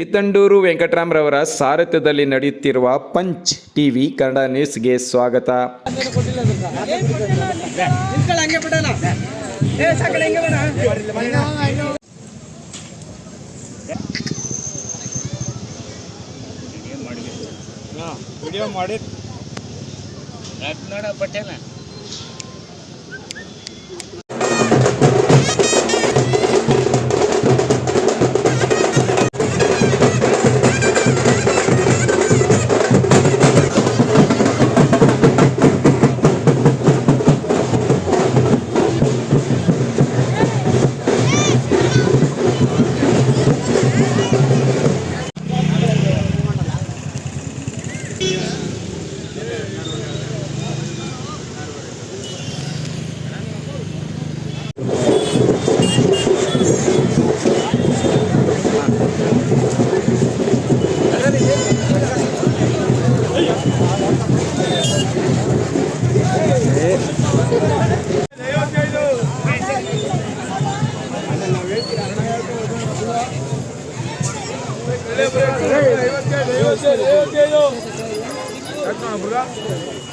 ಕಿತ್ತಂಡೂರು ವೆಂಕಟರಾಮ್ರವರ ಸಾರಥ್ಯದಲ್ಲಿ ನಡೆಯುತ್ತಿರುವ punch TV Kannada ನ್ಯೂಸ್ಗೆ ಸ್ವಾಗತ. ಮಾಡಿ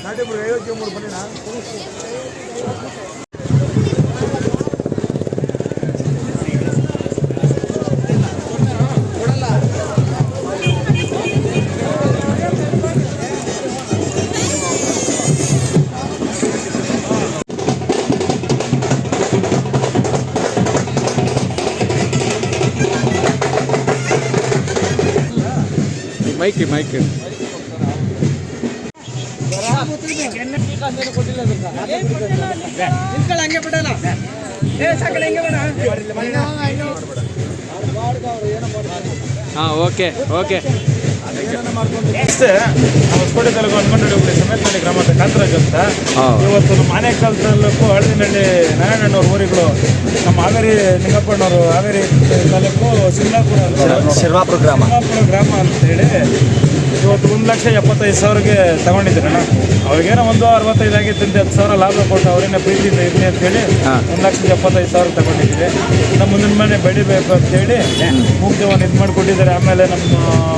నడిపుడు ఐవత్తేడు పడినా ಮೈಕ್ ನಿಂತ್ಕೊಳ್ಳ ಹಂಗೆ ಬಿಡೋಣ ಏ ಹಂಗೆ ನಾವು ಹೊಸಕೋಟೆ ತಾಲೂಕು ಹನುಮಂತಡಿ ಹೋಬಳಿ ಸಮೇತನಹಳ್ಳಿ ಗ್ರಾಮದ ಕಾಂತರಾಜ್ ಅಂತ. ಇವತ್ತು ನಮ್ಮ ಮನೆ ತಾಲೂಕು ಹಳದಿನಹಳ್ಳಿ ನಾರಾಯಣಣ್ಣವ್ರ ಊರಿಗಳು ನಮ್ಮ ಹಾವೇರಿ ನಿಂಗಪ್ಪಣ್ಣವರು ಹಾವೇರಿ ತಾಲೂಕು ಸಿಂಗಾಪುರ ಶಿರ್ವಾಪುರ ಗ್ರಾಮ. ಶಿರ್ವಾಪುರ ಗ್ರಾಮ ಅಂತ ಹೇಳಿ ಇವತ್ತು ಒಂದು ಲಕ್ಷ ಎಪ್ಪತ್ತೈದು ಸಾವಿರಕ್ಕೆ ತಗೊಂಡಿದ್ದೀರಣ್ಣ. ಅವ್ರಿಗೇನೋ ಒಂದು ಅರವತ್ತೈದು ಆಗಿತ್ತು ಅಂತ ಹತ್ತು ಸಾವಿರ ಲಾಭ ಕೊಟ್ಟು ಅವರೇನೋ ಪ್ರೀತಿಯಿಂದ ಇರಲಿ ಅಂತ ಹೇಳಿ ಹಾಂ. ಒಂದು ಲಕ್ಷದ ಎಪ್ಪತ್ತೈದು ಸಾವಿರ ತಗೊಂಡಿದ್ದೀವಿ. ನಮ್ಮ ಮುಂದಿನ ಮನೆ ಬೆಳಿಬೇಕು ಅಂತೇಳಿ ಒಂದು ಇದು ಮಾಡಿಕೊಟ್ಟಿದ್ದಾರೆ. ಆಮೇಲೆ ನಮ್ಮ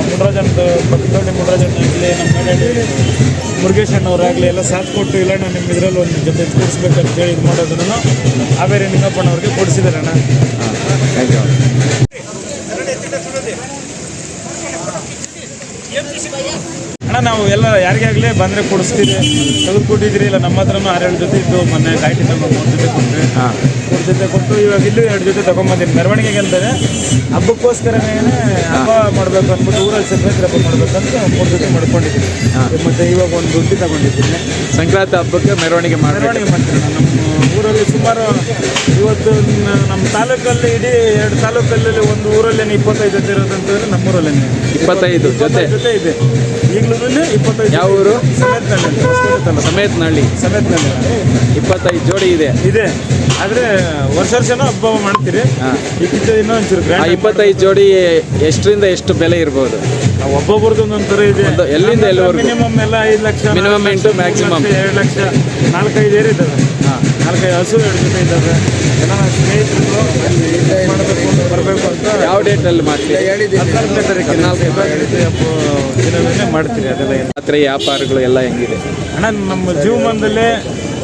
ಮುಂಡ್ರಾಜನದು ಪಕ್ಕದೊಡ್ಡಿ ಮುನರಾಜನ್ ಆಗಲಿ ನಮ್ಮ ಮನೆಯಲ್ಲಿ ಮುರುಗೇಶ್ ಅಣ್ಣವರಾಗಲಿ ಎಲ್ಲ ಸಾಥ್ ಕೊಟ್ಟು ಇಲ್ಲ ನಿಮ್ಮ ಇದರಲ್ಲಿ ಒಂದು ಜೊತೆ ಕೂಡಿಸ್ಬೇಕಂತ ಹೇಳಿ ಇದು ಮಾಡೋದನ್ನು ಹಾವೇರಿ ನಿಂಗಪ್ಪಣ್ಣವ್ರಿಗೆ ಅಣ್ಣ. Thank you Yes. ನಾವು ಎಲ್ಲ ಯಾರಿಗಾಗಲಿ ಬಂದರೆ ಕೊಡಿಸ್ತೀವಿ. ತೆಗೆದು ಕೊಟ್ಟಿದ್ದೀರಿ ಇಲ್ಲ ನಮ್ಮ ಹತ್ರನೂ ಆರೇಳು ಜೊತೆ ಇದ್ದು ಮೊನ್ನೆ ಗಾಯಿಟಿ ತಗೊಂಡು ಮೂರು ಜೊತೆ ಕೊಟ್ಟರೆ ಹಾಂ. ಮೂರು ಜೊತೆ ಕೊಟ್ಟು ಇವಾಗ ಇಲ್ಲೂ ಎರಡು ಜೊತೆ ತಗೊಂಬಂದಿನಿ. ಮೆರವಣಿಗೆಗೆ ಅಂತಾರೆ. ಹಬ್ಬಕ್ಕೋಸ್ಕರನೇ ಹಬ್ಬ ಮಾಡಬೇಕು ಅಂದ್ಬಿಟ್ಟು ಊರಲ್ಲಿ ಸೆಪ್ರೇಟ್ ಹಬ್ಬ ಮಾಡ್ಬೇಕಂತ ಮೂರು ಜೊತೆ ಮಾಡ್ಕೊಂಡಿದ್ದೀನಿ. ಮತ್ತು ಇವಾಗ ಒಂದು ದುಡ್ಡು ತಗೊಂಡಿದ್ದೀನಿ. ಸಂಕ್ರಾಂತಿ ಹಬ್ಬಕ್ಕೆ ಮೆರವಣಿಗೆ ಮೆರವಣಿಗೆ ಮಾಡ್ತೀನಿ. ನಾನು. ನಮ್ಮ ಊರಲ್ಲಿ ಸುಮಾರು ಇವತ್ತು ನಮ್ಮ ತಾಲೂಕಲ್ಲಿ ಇಡೀ ಎರಡು ತಾಲೂಕಲ್ಲಿ ಒಂದು ಊರಲ್ಲಿ ಇಪ್ಪತ್ತೈದು ಜೊತೆ ಇರೋದಂತಂದ್ರೆ ನಮ್ಮೂರಲ್ಲೇನೆ. ಇಪ್ಪತ್ತೈದು ಜೊತೆ. ಜೊತೆ ಇದೆ. ಈಗಲೂ ಇಪ್ಪತ್ತೈದು. ಯಾವ ಊರು? ಸಮೇತನಹಳ್ಳಿ. ಸಮೇತನಲ್ಲಿ ಇಪ್ಪತ್ತೈದು ಜೋಡಿ ಇದೆ. ಇದೆ. ಆದರೆ ವರ್ಷ ವರ್ಷನೂ ಹಬ್ಬ ಮಾಡ್ತೀರಿ. ಹಾಂ. ಈಗಿದ್ದ ಇನ್ನೂ ಒಂಚೂರು ಇಪ್ಪತ್ತೈದು ಜೋಡಿ ಎಷ್ಟರಿಂದ ಎಷ್ಟು ಬೆಲೆ ಇರ್ಬೋದು? ಒಬ್ಬೊಬ್ಬರದ್ದು ಒಂದೊಂದು ಥರ ಇದೆ. ಒಂದು ಎಲ್ಲಿಂದ ಎಲ್ಲಿವರೆಗೂ? ಮಿನಿಮಮ್ ಎಲ್ಲ ಐದು lakh minimum into maximum maximum. Lakh, ಎರಡು ಲಕ್ಷ ನಾಲ್ಕೈದು ಏರಿದ್ದಾವೆ. ಹಾಂ. ನಾಲ್ಕೈದು ಹಸು ಎರಡು ಜೊತೆ ಇದ್ದಾವೆ. ಎಲ್ಲ ನನ್ನ ಸ್ನೇಹಿತರು ಅಲ್ಲಿ ಇದು ಯಾವ ಡೇಟಲ್ಲಿ ಮಾಡ್ತೀವಿ ಹದಿನಾಲ್ಕನೇ ತಾರೀಕು. ಹದಿನಾಲ್ಕನೇ ಹಬ್ಬ ದಿನವನ್ನೇ ಮಾಡ್ತೀರಿ ಅದೆಲ್ಲ ಏನು? ವ್ಯಾಪಾರಗಳು ಎಲ್ಲ ಹೆಂಗಿದೆ? ಅಣ್ಣ ನಮ್ಮ ಜೀವಮಾನದಲ್ಲೇ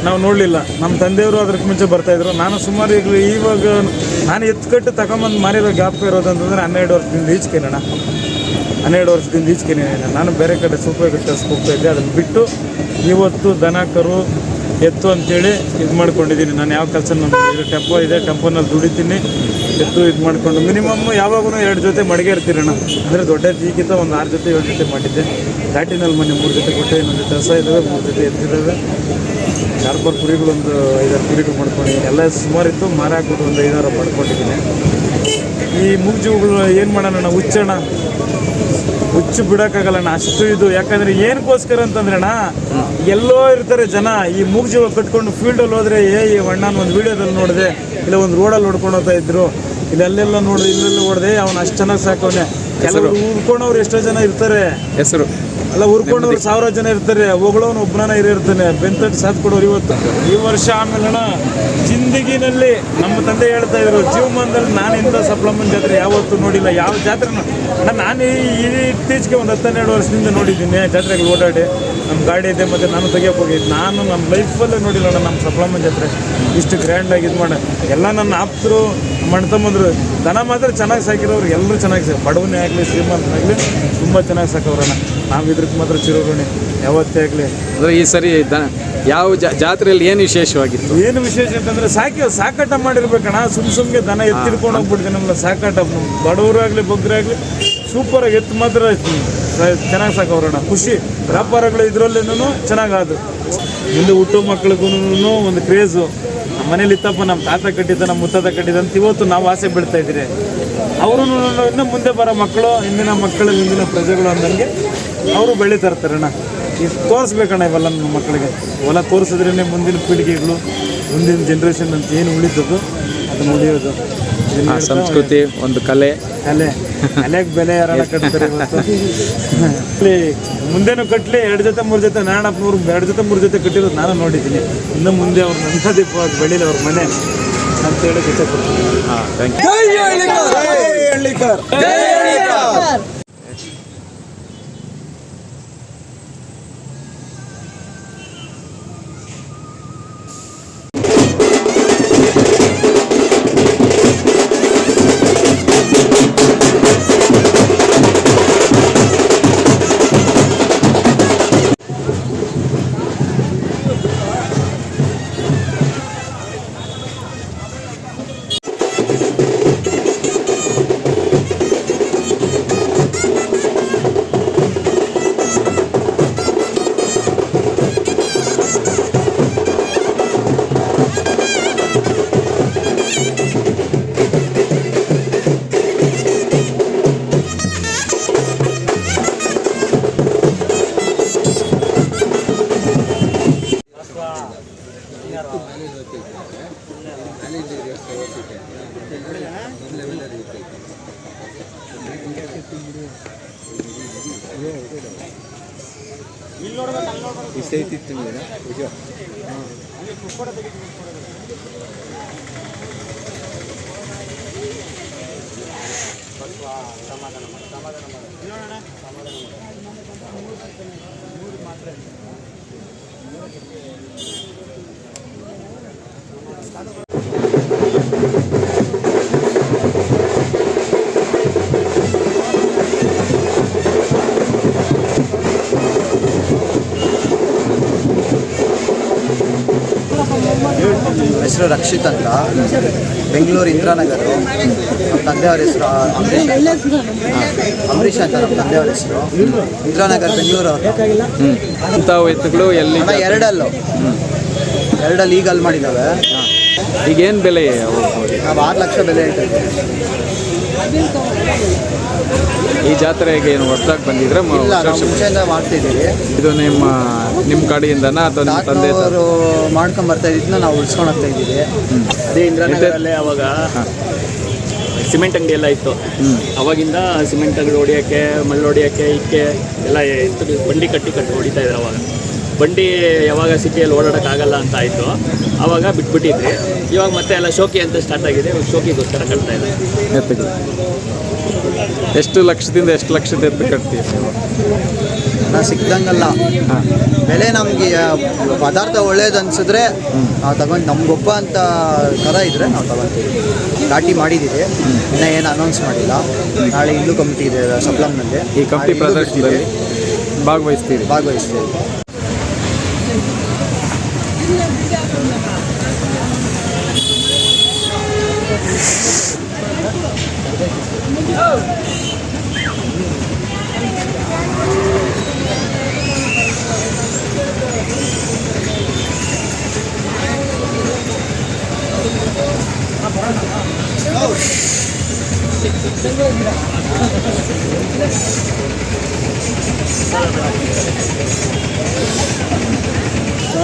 ನಾವು ನೋಡಲಿಲ್ಲ. ನಮ್ಮ ತಂದೆಯವರು ಅದಕ್ಕೆ ಮುಂಚೆ ಬರ್ತಾಯಿದ್ರು ನಾನು ಸುಮಾರು ಈಗ ಇವಾಗ ನಾನು ಎತ್ಕಟ್ಟು ತಗೊಂಬಂದು ಮಾರಿರೋ ಇರೋದು ಇರೋದಂತಂದ್ರೆ ಹನ್ನೆರಡು ವರ್ಷದಿಂದ ಈಚೆನಣ್ಣ ಹನ್ನೆರಡು ವರ್ಷದಿಂದ ಈಚೆನೆ ನಾನು ಬೇರೆ ಕಡೆ ಸೂಪರ್ ಹೋಗ್ತಾ ಇದ್ದೆ. ಅದನ್ನು ಬಿಟ್ಟು ಇವತ್ತು ದನ ಕರು ಎತ್ತು ಅಂತೇಳಿ ಇದು ಮಾಡ್ಕೊಂಡಿದ್ದೀನಿ. ನಾನು ಯಾವ ಕೆಲಸ ನಮ್ಮ ಇದು ಟೆಂಪೋ ಇದೆ, ಟೆಂಪೋನಲ್ಲಿ ದುಡಿತೀನಿ. ಎತ್ತು ಇದು ಮಾಡಿಕೊಂಡು ಮಿನಿಮಮ್ ಯಾವಾಗೂ ಎರಡು ಜೊತೆ ಮಡಿಗೆ ಇರ್ತೀರಣ್ಣ. ಅಂದರೆ ದೊಡ್ಡ ಈಗಿಂತ ಒಂದು ಆರು ಜೊತೆ, ಏಳು ಜೊತೆ ಮಾಡಿದ್ದೆ. ಘಾಟಿನಲ್ಲಿ ಮೊನ್ನೆ ಮೂರು ಜೊತೆ ಕೊಟ್ಟೆ, ಇನ್ನೊಂದು ಜೊತೆ ಇದ್ದಾವೆ ಮೂರು ಜೊತೆ ಎತ್ತಿದ್ದಾವೆ ಯಾರು ಕುರಿಗಳು ಒಂದು ಐದಾರು ಕುರಿಗಳು ಮಾಡ್ಕೊಂಡಿದ್ದೀನಿ. ಎಲ್ಲ ಸುಮಾರು ಇತ್ತು ಮಾರ ಹಾಕ್ಬಿಟ್ಟು ಒಂದು ಐದಾರು ಮಾಡ್ಕೊಂಡಿದ್ದೀನಿ. ಈ ಮೂಗ್ಜುಗಳು ಏನು ಮಾಡೋಣ ಹುಚ್ಚೋಣ ಹುಚ್ಚು ಬಿಡೋಕ್ಕಾಗಲ್ಲಣ್ಣ. ಅಷ್ಟು ಇದು. ಯಾಕಂದ್ರೆ ಏನಕ್ಕೋಸ್ಕರ ಅಂತಂದ್ರೆ ಅಣ್ಣ ಎಲ್ಲೋ ಇರ್ತಾರೆ ಜನ. ಈ ಮೂಗ್ಜೀವ ಕಟ್ಕೊಂಡು ಫೀಲ್ಡಲ್ಲಿ ಹೋದ್ರೆ ಏ ಈ ಅಣ್ಣನ ಒಂದು ವಿಡಿಯೋದಲ್ಲಿ ನೋಡಿದೆ. ಇಲ್ಲ ಒಂದು ರೋಡಲ್ಲಿ ಹೊಡ್ಕೊಂಡು ಹೋಗ್ತಾ ಇದ್ರು. ಇಲ್ಲ ಅಲ್ಲೆಲ್ಲ ನೋಡಿದೆ ಇಲ್ಲೆಲ್ಲ ಹೊಡೆದೆ. ಅವ್ನು ಅಷ್ಟು ಚೆನ್ನಾಗಿ ಸಾಕವನೆ. ಕೆಲವರು ಉಳ್ಕೊಂಡವ್ರು ಎಷ್ಟೋ ಜನ ಇರ್ತಾರೆ. ಹೆಸರು? ಅಲ್ಲ ಉರ್ಕೊಂಡವ್ರು ಸಾವಿರ ಜನ ಇರ್ತಾರೆ ಹೊಗಳವನು ಒಬ್ಬನ ಇರ್ತಾನೆ ಬೆಂತಟ್ಟು ಸಾಥ್ ಕೊಡೋರು ಇವತ್ತು. ಈ ವರ್ಷ ಆಮೇಲೆ ಜಿಂದಗಿನಲ್ಲಿ ನಮ್ಮ ತಂದೆ ಹೇಳ್ತಾ ಇದ್ರು ಜೀವಮಾನದಲ್ಲಿ ನಾನು ಇಂಥ ಸಪ್ಲಮ್ಮನ ಜಾತ್ರೆ ಯಾವತ್ತೂ ನೋಡಿಲ್ಲ ಯಾವ ಜಾತ್ರೆ ನಾನು ಈ ಇತ್ತೀಚೆಗೆ ಒಂದು ಹತ್ತೆರಡು ವರ್ಷದಿಂದ ನೋಡಿದ್ದೀನಿ ಜಾತ್ರೆಗಳು ಓಡಾಡಿ ನಮ್ಮ ಗಾಡಿ ಇದೆ ಮತ್ತು ನಾನು ತೆಗಿಯೋಕೆ ಹೋಗಿದ್ದು ನಾನು ನಮ್ಮ ಲೈಫಲ್ಲೇ ನೋಡಿಲ್ಲ ನಮ್ಮ ಸಪ್ಲಮ್ಮನ ಜಾತ್ರೆ. ಇಷ್ಟು ಗ್ರ್ಯಾಂಡಾಗಿ ಇದು ಮಾಡ. ಎಲ್ಲ ನನ್ನ ಆಪ್ತರು ನಮ್ಮ ಅಣ್ಣ ತಮ್ಮಂದ್ರು ದನ ಮಾತ್ರ ಚೆನ್ನಾಗಿ ಸಾಕಿರೋರು ಎಲ್ಲರೂ ಚೆನ್ನಾಗಿ ಸಾಕಿ ಬಡವನೇ ಆಗಲಿ ಶ್ರೀಮಂತನಾಗಲಿ ತುಂಬ ಚೆನ್ನಾಗಿ ಸಾಕವ್ರಣ್ಣ ನಾವು ಇದ್ರಕ್ಕೆ ಮಾತ್ರ ಚಿರೋರುಣಿ ಯಾವತ್ತೇ ಆಗಲಿ. ಅಂದ್ರೆ ಈ ಸರಿ ದನ ಯಾವ ಜಾತ್ರೆಯಲ್ಲಿ ಏನು ವಿಶೇಷವಾಗಿತ್ತು? ಏನು ವಿಶೇಷ ಅಂತಂದ್ರೆ ಸಾಕಿ ಸಾಕಾಟ ಮಾಡಿರ್ಬೇಕಣ್ಣ. ಸುಮ್ ಸುಮ್ಮನೆ ದನ ಎತ್ತಿಡ್ಕೊಂಡು ಹೋಗ್ಬಿಡ್ತೀನಲ್ಲ ಸಾಕಾಟ. ಬಡವರಾಗಲಿ ಬಗ್ಗರಾಗಲಿ ಸೂಪರಾಗಿ ಎತ್ತು ಮಾತ್ರ ಚೆನ್ನಾಗಿ ಸಾಕವ್ರಣ್ಣ ಖುಷಿ. ವ್ಯಾಪಾರಗಳು ಇದರಲ್ಲೇನೂ ಚೆನ್ನಾಗಾದ್ರು ಮುಂದೆ ಹುಟ್ಟು ಮಕ್ಳಿಗೂ ಒಂದು ಕ್ರೇಜು ಮನೇಲಿ ಇತ್ತಪ್ಪ ನಮ್ಮ ತಾತ ಕಟ್ಟಿದ್ದ ನಮ್ಮ ಮುತ್ತಾತ ಕಟ್ಟಿದ್ದ ಅಂತ ಇವತ್ತು ನಾವು ಆಸೆ ಬೀಳ್ತಾ ಇದ್ದೀರಿ. ಅವರು ಇನ್ನು ಮುಂದೆ ಬರೋ ಮಕ್ಕಳು ಇಂದಿನ ಮಕ್ಕಳು ಇಂದಿನ ಪ್ರಜೆಗಳು ಅಂದಂಗೆ ಅವರು ಬೆಳೀತಾ ಇರ್ತಾರಣ್ಣ ಇದು ತೋರಿಸ್ಬೇಕಣ್ಣ ಇವೆಲ್ಲ ನಮ್ಮ ಮಕ್ಕಳಿಗೆ. ಇವೆಲ್ಲ ತೋರಿಸಿದ್ರೇ ಮುಂದಿನ ಪೀಳಿಗೆಗಳು ಮುಂದಿನ ಜನ್ರೇಷನ್ ಅಂತ ಏನು ಉಳಿತದ್ದು ಅದನ್ನು ಉಳಿಯೋದು ಸಂಸ್ಕೃತಿ ಒಂದು ಕಲೆ. ಕಲೆ. ಕಲೆಗೆ ಬೆಲೆ ಯಾರಲ್ಲ ಕಟ್ತಾರೆ ಮುಂದೆನೂ ಕಟ್ಲಿ ಎರಡು ಜೊತೆ ಮೂರು ಜೊತೆ ನಾರಾಯಣಪ್ಪನವ್ರು ಎರಡು ಜೊತೆ ಮೂರು ಜೊತೆ ಕಟ್ಟಿರೋದು ನಾನು ನೋಡಿದ್ದೀನಿ. ಇನ್ನು ಮುಂದೆ ಅವ್ರ ನಂದದೀಪವಾಗಿ ಬೆಳೀಲಿ ಅವ್ರ ಮನೆ ಅಂತ ಹೇಳಕ್ಕೆ ಜೊತೆ ಹಾಂ ಥ್ಯಾಂಕ್ ಯು ಸೇತಿತ್ತು ಮೇಡ ನಿಜ ಸಮಾಧಾನ ಮಾಡಿ ಸಮಾಧಾನ ಮಾಡಿ ನೋಡೋಣ ಸಮಾಧಾನ ಮಾಡಿ ಮಾತ್ರ ಹೆಸರು ರಕ್ಷಿತ್ ಅಂತ. ಬೆಂಗಳೂರು ಇಂದ್ರಾನಗರ್. ನಮ್ಮ ತಂದೆಯವ್ರ ಹೆಸರು ಅಂಬರೀಷ್ ಅಂತ. ಅಂಬರೀಷ್ ಅಂತ ನಮ್ಮ ತಂದೆಯವ್ರ ಹೆಸರು. ಇಂದ್ರಾನಗರ್ ಬೆಂಗಳೂರು. ಅಂತ ಇಂಥವು ಎತ್ತುಗಳು ಎಲ್ಲಿ ಎರಡಲ್ಲೂ. ಎರಡಲ್ಲು ಈಗ ಅಲ್ಲಿ ಮಾಡಿದ್ದಾವೆ ಈಗೇನು ಬೆಲೆ? ನಾವು ಆರು ಲಕ್ಷ ಬೆಲೆ ಇಟ್ಟಿದ್ವಿ ಈ ಜಾತ್ರೆಗೆ ಏನು ಹೊಸದಾಗಿ ಬಂದಿದ್ರೆ ಮುಂಚೆಯಿಂದ ಮಾಡ್ತಿದ್ದೀವಿ. ಇದು ನಿಮ್ಮ ನಿಮ್ಮ ಕಡೆಯಿಂದನ ಅಥವಾ ನಿಮ್ಮ ತಂದೆ ಅವರು ಮಾಡ್ಕೊಂಡ್ ಬರ್ತಾ ಇದ್ದಿದ್ದನ್ನ ನಾವು ಉಳಿಸ್ಕೊಂಡು ಹೋಗ್ತಾ ಇದ್ದೀವಿ. ಅದೇ ಇಂದಿರಾನಗರಲ್ಲೇ ಅವಾಗ ಸಿಮೆಂಟ್ ಅಂಗಡಿ ಎಲ್ಲ ಇತ್ತು. ಅವಾಗಿಂದ ಸಿಮೆಂಟ್ ಅಂಗಡಿ ಹೊಡಿಯೋಕ್ಕೆ ಮಳ್ಳು ಹೊಡಿಯೋಕ್ಕೆ ಇಕ್ಕೆ ಎಲ್ಲ ಬಂಡಿ ಕಟ್ಟಿ ಕಟ್ಟಿ ಹೊಡಿತಾ ಇದ್ರು ಅವಾಗ. ಬಂಡಿ ಯಾವಾಗ ಸಿಟಿಯಲ್ಲಿ ಓಡಾಡೋಕ್ಕಾಗಲ್ಲ ಅಂತ ಆಯಿತು. ಆವಾಗ ಬಿಟ್ಬಿಟ್ಟಿದ್ರಿ. ಇವಾಗ ಮತ್ತೆ ಎಲ್ಲ ಶೋಕಿ ಅಂತ ಸ್ಟಾರ್ಟ್ ಆಗಿದೆ. ಇವಾಗ ಶೋಕಿಗೋಸ್ಕರ ಕಟ್ತಾ ಇದ್ದಾರೆ. ಎಷ್ಟು ಲಕ್ಷದಿಂದ ಎಷ್ಟು ಲಕ್ಷದ ಎತ್ತು ಕಟ್ತೀವಿ? ನಾನು ನಾ ಸಿಕ್ದಂಗಲ್ಲ. ಬೆಲೆ ನಮಗೆ ಪದಾರ್ಥ ಒಳ್ಳೇದು ಅನ್ಸಿದ್ರೆ ನಾವು ತಗೊಂಡು ನಮ್ಗೊಬ್ಬ ಅಂತ ಥರ ಇದ್ರೆ ನಾವು ತಗೊತೀವಿ. ದಾಟಿ ಮಾಡಿದ್ದೀವಿ ಇನ್ನೂ ಏನು ಅನೌನ್ಸ್ ಮಾಡಿಲ್ಲ. ನಾಳೆ ಇಲ್ಲೂ ಕಮಿಟಿ ಇದೆ ಸಪ್ಲಮ್ನಲ್ಲಿ ಈ ಕಮಿಟಿ ಪ್ರದರ್ಶನದಲ್ಲಿ ಭಾಗವಹಿಸ್ತೀವಿ ಭಾಗವಹಿಸ್ತೀವಿ.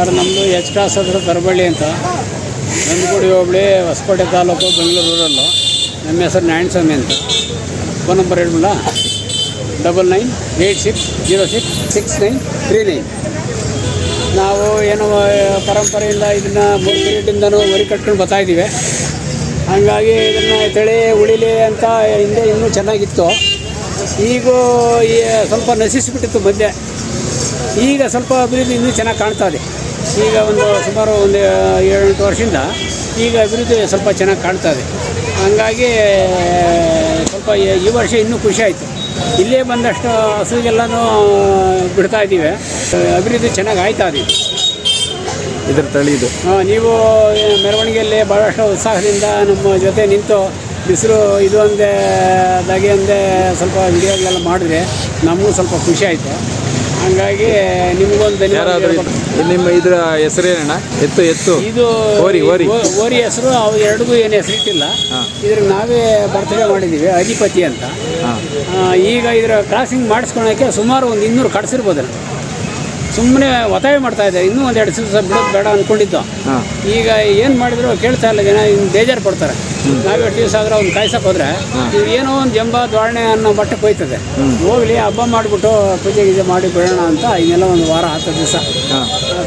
ಸರ್ ನಮ್ಮದು ಎಚ್ ಕ್ರಾಸ್ ಹತ್ರ ತರಬಳ್ಳಿ ಅಂತ. ನಂದಗುಡಿ ಹೋಬಳಿ ಹೊಸಕೋಟೆ ತಾಲೂಕು ಬೆಂಗಳೂರು ನಮ್ಮ ಹೆಸರು ನಾರಾಯಣಸ್ವಾಮಿ ಅಂತ. Phone number ಹೇಳ್ಬಿಡ double nine eight six zero six six nine three nine. ನಾವು ಏನೋ ಪರಂಪರೆಯಿಂದ ಇದನ್ನು ಮೂರು ಪೀರಿಯಡಿಂದನೂ ಮರಿ ಕಟ್ಕೊಂಡು ಬರ್ತಾ ಇದ್ದೀವಿ. ಹಾಗಾಗಿ ಇದನ್ನು ತಳಿ ಉಳಿಲಿ ಅಂತ ಹಿಂದೆ ಇನ್ನೂ ಚೆನ್ನಾಗಿತ್ತು. ಈಗ ಸ್ವಲ್ಪ ನಶಿಸಿಬಿಟ್ಟಿತ್ತು ಮಧ್ಯೆ ಈಗ ಸ್ವಲ್ಪ ಅಭಿವೃದ್ಧಿ ಇನ್ನೂ ಚೆನ್ನಾಗಿ ಕಾಣ್ತಾ ಇದೆ. ಈಗ ಒಂದು ಸುಮಾರು ಒಂದು ಏಳೆಂಟು ವರ್ಷದಿಂದ ಈಗ ಅಭಿವೃದ್ಧಿ ಸ್ವಲ್ಪ ಚೆನ್ನಾಗಿ ಕಾಣ್ತಾ ಇದೆ. ಹಂಗಾಗಿ ಸ್ವಲ್ಪ ಈ- ವರ್ಷ ಇನ್ನೂ ಖುಷಿ ಆಯಿತು. ಇಲ್ಲೇ ಬಂದಷ್ಟು ಹಸುಗೆಲ್ಲನೂ ಬಿಡ್ತಾ ಇದ್ದೀವಿ. ಅಭಿವೃದ್ಧಿ ಚೆನ್ನಾಗಿ ಆಯ್ತಾ ಇದೆ. ಇದ್ರ ತಳಿದು ಇದು. ನೀವು ಮೆರವಣಿಗೆಯಲ್ಲಿ ಭಾಳಷ್ಟು ಉತ್ಸಾಹದಿಂದ ನಮ್ಮ ಜೊತೆ ನಿಂತು ಬಿಸಿಲು ಇದು ಒಂದೇ ದಗೆ ಒಂದೇ ಸ್ವಲ್ಪ ವಿಡಿಯೋಗಳೆಲ್ಲ ಮಾಡಿದ್ರೆ ನಮಗೂ ಸ್ವಲ್ಪ ಖುಷಿ ಆಯಿತು. ಹಾಗಾಗಿ ನಿಮಗೊಂದು ಯಾರಾದ್ರೂ ನಿಮ್ಮ ಇದ್ರ ಹೆಸರೇನಣ್ಣ? ಎತ್ತು ಎತ್ತು. ಇದು ಓರಿ, ಓರಿ. ಓರಿ ಹೆಸರು ಅವು ಎರಡಿಗೂ ಏನು ಹೆಸರಿಟ್ಟಿಲ್ಲ. ಇದ್ರ ನಾವೇ ಬರ್ತಡೇ ಮಾಡಿದ್ದೀವಿ ಅಧಿಪತಿ ಅಂತ. ಈಗ ಇದರ ಕ್ರಾಸಿಂಗ್ ಮಾಡಿಸ್ಕೊಳಕ್ಕೆ ಸುಮಾರು ಒಂದು ಇನ್ನೂರು ಕಟ್ಸಿರ್ಬೋದು ಸುಮ್ಮನೆ ಒತ್ತಾಯ ಮಾಡ್ತಾ ಇದೆ ಇನ್ನೂ ಒಂದು ಎರಡು ದಿವಸ ಬಿಡೋದು ಬೇಡ ಅಂದ್ಕೊಂಡಿದ್ದು ಈಗ ಏನು ಮಾಡಿದ್ರು ಕೇಳ್ತಾ ಇಲ್ಲ ಜನ ಇನ್ನು ಬೇಜಾರು ಪಡ್ತಾರೆ. ನಾವೇ ದಿವಸ ಆದ್ರೆ ಅವ್ನು ಕಾಯ್ಸಕ್ಕೆ ಹೋದ್ರೆ ಇವ್ರು ಏನೋ ಒಂದು ಜಂಬ ದ್ವಾರಣೆ ಅನ್ನೋ ಮಟ್ಟಕ್ಕೆ ಹೋಯ್ತದೆ. ಹೋಗ್ಲಿ ಹಬ್ಬ ಮಾಡಿಬಿಟ್ಟು ಪೂಜೆ ಗೀಜೆ ಮಾಡಿ ಬಿಡೋಣ ಅಂತ ಇನ್ನೆಲ್ಲ ಒಂದು ವಾರ ಹತ್ತು ದಿವಸ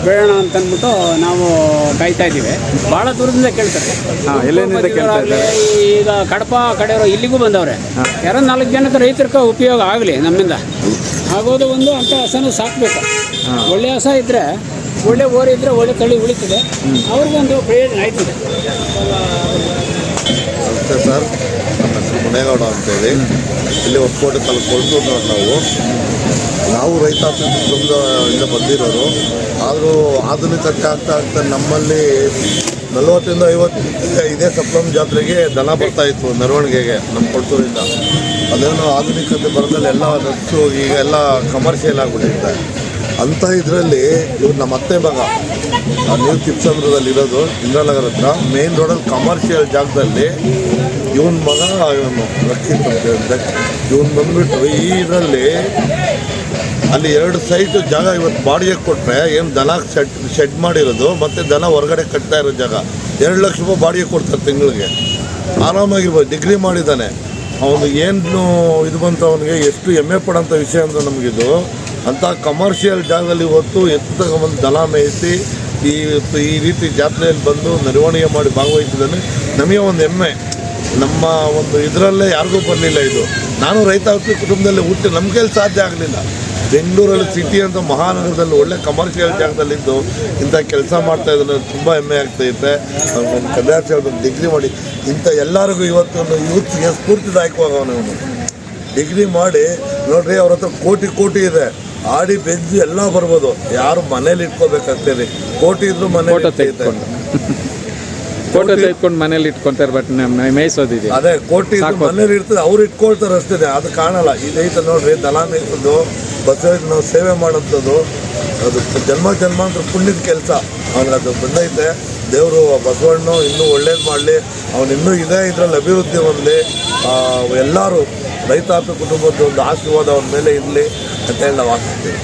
ಬೆಳೋಣ ಅಂತ ಅಂದ್ಬಿಟ್ಟು ನಾವು ಕಾಯ್ತಾ ಇದ್ದೀವಿ. ಭಾಳ ದೂರದಿಂದ ಕೇಳ್ತಾರೆ. ಈಗ ಕಡಪ ಕಡೆಯವರು ಇಲ್ಲಿಗೂ ಬಂದವ್ರೆ. ಯಾರೋ ನಾಲ್ಕು ಜನಕ್ಕೆ ರೈತರಿಗೆ ಉಪಯೋಗ ಆಗಲಿ ನಮ್ಮಿಂದ. ಆಗೋದು ಒಂದು ಅಂತ ಹಸನು ಸಾಕ್ಬೇಕು. ಒಳ್ಳೆ ಹಸ ಇದ್ದರೆ ಒಳ್ಳೆ ಓರಿದ್ರೆ ಒಳ್ಳೆ ತಳಿ ಉಳಿತದೆ. ಅವ್ರಿಗೊಂದು ಪ್ರಯೋಜನ ಆಯ್ತದೆ. ಸರ್. ನಮ್ಮ ಹೆಸರು ಮುನೇಗೌಡ ಅಂತೇಳಿ. ಇಲ್ಲಿ ಹೊಸಕೋಟೆ ತಾಲೂಕು ನಾವು. ನಾವು ರೈತಾಪಿ ಕುಟುಂಬದಿಂದ ಬಂದಿರೋರು. ಆದರೂ ಆಧುನಿಕ ಆಗ್ತಾ ಆಗ್ತಾ ನಮ್ಮಲ್ಲಿ ನಲವತ್ತರಿಂದ ಐವತ್ತು ಇದೇ ಸಪ್ಲಮ್ ಜಾತ್ರೆಗೆ ದನ ಬರ್ತಾ ಇತ್ತು ಮೆರವಣಿಗೆಗೆ ನಮ್ಮ ಕೊಡ್ತೂರಿಂದ ಅದೇನು ಆಧುನಿಕತೆ ಬರೋದ್ರಲ್ಲಿ ಎಲ್ಲ ನರ್ಸು ಈಗ ಎಲ್ಲ ಕಮರ್ಷಿಯಲ್ ಆಗಿಬಿಟ್ಟಿದೆ ಅಂಥ ಇದರಲ್ಲಿ ಇವ್ರು ನಮ್ಮ ಅತ್ತೆ ಮಗ. ಆ ನ್ಯೂ ಚಿಪ್ಸಂದ್ರದಲ್ಲಿ ಇರೋದು ಇಂದ್ರಾನಗರ ಹತ್ರ. ಮೇನ್ ರೋಡಲ್ಲಿ ಕಮರ್ಷಿಯಲ್ ಜಾಗದಲ್ಲಿ ಇವನ್ ಮಗ, ಇವನು ರಕ್ಷಿತ್ ಇವನ್ ಬಂದ್ಬಿಟ್ಟು ಈ ಇದರಲ್ಲಿ ಅಲ್ಲಿ ಎರಡು ಸೈಟು ಜಾಗ ಇವತ್ತು ಬಾಡಿಗೆ ಕೊಟ್ಟರೆ ಏನು ದನ ಶೆಡ್ ಶೆಡ್ ಮಾಡಿರೋದು, ಮತ್ತು ದನ ಹೊರಗಡೆ ಕಟ್ತಾ ಇರೋ ಜಾಗ. ಎರಡು ಲಕ್ಷ ರೂಪಾಯಿ ಬಾಡಿಗೆ ಕೊಡ್ತಾರೆ ತಿಂಗಳಿಗೆ. ಆರಾಮಾಗಿರ್ಬೋದು ಡಿಗ್ರಿ ಮಾಡಿದ್ದಾನೆ. ಅವನು ಏನು ಇದು ಬಂತು ಅವನಿಗೆ ಎಷ್ಟು ಹೆಮ್ಮೆ ಪಡೋಂಥ ವಿಷಯ ಅಂದರೆ ನಮಗಿದು. ಅಂಥ ಕಮರ್ಷಿಯಲ್ ಜಾಗದಲ್ಲಿ ಹೊತ್ತು ಎತ್ತು ತಗೊಂಬಂದು ದಲ ಮೇಯಿಸಿ ಈ ಈ ರೀತಿ ಜಾತ್ರೆಯಲ್ಲಿ ಬಂದು ಮೆರವಣಿಗೆ ಮಾಡಿ ಭಾಗವಹಿಸಿದ್ದಾನೆ. ನಮಗೆ ಒಂದು ಹೆಮ್ಮೆ. ನಮ್ಮ ಒಂದು ಇದರಲ್ಲೇ ಯಾರಿಗೂ ಬರಲಿಲ್ಲ ಇದು. ನಾನು ರೈತಾಪಿ ಕುಟುಂಬದಲ್ಲಿ ಹುಟ್ಟಿ ನಮ್ಮ ಕೈಲಿ ಸಾಧ್ಯ ಆಗಲಿಲ್ಲ. ಬೆಂಗಳೂರಲ್ಲಿ ಸಿಟಿ ಅಂತ ಮಹಾನಗರದಲ್ಲಿ ಒಳ್ಳೆ ಕಮರ್ಷಿಯಲ್ ಜಾಗದಲ್ಲಿದ್ದು ಇಂಥ ಕೆಲಸ ಮಾಡ್ತಾ ಇದ್ರೆ ತುಂಬ ಹೆಮ್ಮೆ ಆಗ್ತೈತೆ ಇದೆ ಒಂದು ಡಿಗ್ರಿ ಮಾಡಿ. ಇಂಥ ಎಲ್ಲರಿಗೂ ಇವತ್ತು ಯೂತ್ಗೆ ಸ್ಫೂರ್ತಿದಾಯಕವಾಗವನು ಡಿಗ್ರಿ ಮಾಡಿ ನೋಡ್ರಿ ಅವ್ರ ಹತ್ರ ಕೋಟಿ ಕೋಟಿ ಇದೆ. ಆಡಿ ಬೆಂಜು ಎಲ್ಲ ಬರ್ಬೋದು. ಯಾರು ಮನೇಲಿ ಇಟ್ಕೋಬೇಕಂತೇಳಿ. ಕೋಟಿ ಇದ್ರು ಮನೆ ತೆಗೆದುಕೊಂಡು. ಫೋಟೋ ತೆಗೆದುಕೊಂಡು ಮನೇಲಿ ಇಟ್ಕೊಂತಾರೆ ಬಟ್ ಮೇಯಿಸೋದಿದೆ. ಅದೇ ಕೋಟಿ. ಮನೇಲಿ ಇರ್ತದೆ ಅವ್ರು ಇಟ್ಕೊಳ್ತಾರೆ ಅಷ್ಟೇ ಅದು ಕಾಣಲ್ಲ. ಇದೈತೆ ನೋಡ್ರಿ ದನ ಇರ್ತದ್ದು ಬಸವಣ್ಣ ನಾವು ಸೇವೆ ಮಾಡೋಂಥದ್ದು ಅದು ಜನ್ಮ ಜನ್ಮಾಂತರ ಪುಣ್ಯದ ಕೆಲಸ. ಅವ್ನಿಗೆ ಅದು ಬಂದೈತೆ ದೇವರು ಬಸವಣ್ಣ ಇನ್ನೂ ಒಳ್ಳೇದು ಮಾಡಲಿ ಅವನು ಇನ್ನೂ ಇದೇ ಇದರಲ್ಲಿ ಅಭಿವೃದ್ಧಿ ಹೊಂದಲಿ ಎಲ್ಲರೂ ರೈತಾಪಿ ಕುಟುಂಬದ ಒಂದು ಆಶೀರ್ವಾದ ಅವನ ಮೇಲೆ ಇರಲಿ ಅಂತೇಳಿ ನಾವು ಆಶಿಸ್ತೀವಿ.